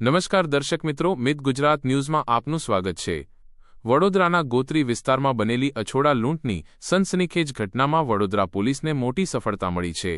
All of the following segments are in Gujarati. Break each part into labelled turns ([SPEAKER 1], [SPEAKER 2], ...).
[SPEAKER 1] નમસ્કાર દર્શક મિત્રો, મિત ગુજરાત ન્યૂઝમાં આપનું સ્વાગત છે. વડોદરાના ગોત્રી વિસ્તારમાં બનેલી અછોડા લૂંટની સનસનીખેજ ઘટનામાં વડોદરા પોલીસને મોટી સફળતા મળી છે.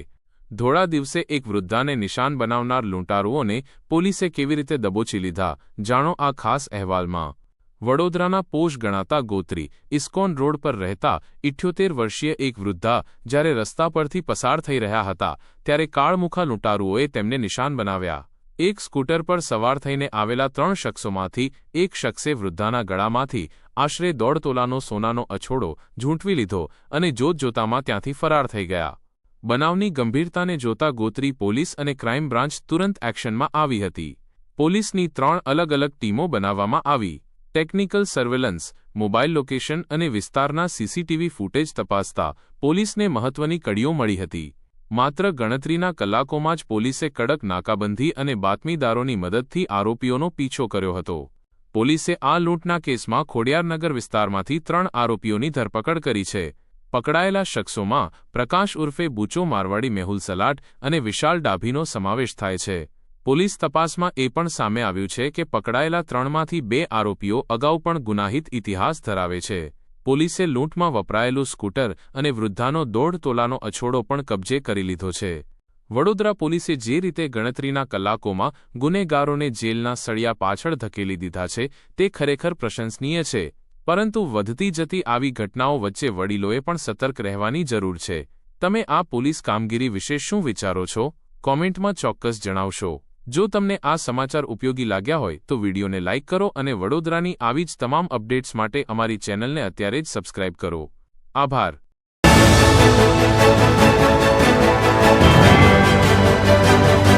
[SPEAKER 1] ધોળા દિવસે એક વૃદ્ધાને નિશાન બનાવનાર લૂંટારુઓને પોલીસે કેવી રીતે દબોચી લીધા, જાણો આ ખાસ અહેવાલમાં. વડોદરાના પોષ ગણાતા ગોત્રી, ઇસ્કોન રોડ પર રહેતા ઇઠ્યોતેર વર્ષીય એક વૃદ્ધા જ્યારે રસ્તા પરથી પસાર થઈ રહ્યા હતા, ત્યારે કાળમુખા લૂંટારુઓએ તેમને નિશાન બનાવ્યા. એક સ્કૂટર પર સવાર થઈને આવેલા ત્રણ શખ્સોમાંથી એક શખ્સે વૃદ્ધાના ગળામાંથી આશરે દોઢ તોલાનો સોનાનો અછોડો ઝૂંટવી લીધો અને જોતજોતામાં ત્યાંથી ફરાર થઈ ગયા. બનાવની ગંભીરતાને જોતા ગોત્રી પોલીસ અને ક્રાઇમ બ્રાન્ચ તુરંત એક્શનમાં આવી હતી. પોલીસની ત્રણ અલગ અલગ ટીમો બનાવવામાં આવી. ટેકનિકલ સર્વેલન્સ મોબાઈલ લોકેશન અને વિસ્તારના સીસીટીવી ફૂટેજ તપાસતા પોલીસને મહત્વની કડીઓ મળી હતી. માત્ર ગણતરીના કલાકોમાં જ પોલીસે કડક નાકાબંધી અને બાતમીદારોની મદદથી આરોપીઓનો પીછો કર્યો હતો. પોલીસે આ લૂંટના કેસમાં ખોડિયારનગર વિસ્તારમાંથી ત્રણ આરોપીઓની ધરપકડ કરી છે. પકડાયેલા શખ્સોમાં પ્રકાશ ઉર્ફે બુચો મારવાડી મેહુલ સલાટ અને વિશાલ ડાભીનો સમાવેશ થાય છે. પોલીસ તપાસમાં એ પણ સામે આવ્યું છે કે પકડાયેલા ત્રણમાંથી બે આરોપીઓ અગાઉ પણ ગુનાહિત ઇતિહાસ ધરાવે છે. પોલીસે લૂંટમાં વપરાયેલું સ્કૂટર અને વૃદ્ધાનો દોઢ તોલાનો અછોડો પણ કબજે કરી લીધો છે. વડોદરા પોલીસે જે રીતે ગણતરીના કલાકોમાં ગુનેગારોને જેલના સળિયા પાછળ ધકેલી દીધા છે, તે ખરેખર પ્રશંસનીય છે, પરંતુ વધતી જતી આવી ઘટનાઓ વચ્ચે વડીલોએ પણ સતર્ક રહેવાની જરૂર છે. તમે આ પોલીસ કામગીરી વિશે શું વિચારો છો? કોમેન્ટમાં ચોક્કસ જણાવશો. જો તમને આ સમાચાર ઉપયોગી લાગ્યા હોય, તો વિડીયોને લાઇક કરો અને વડોદરાની આવી જ તમામ અપડેટ્સ માટે અમારી ચેનલને અત્યારે જ સબસ્ક્રાઇબ કરો. આભાર.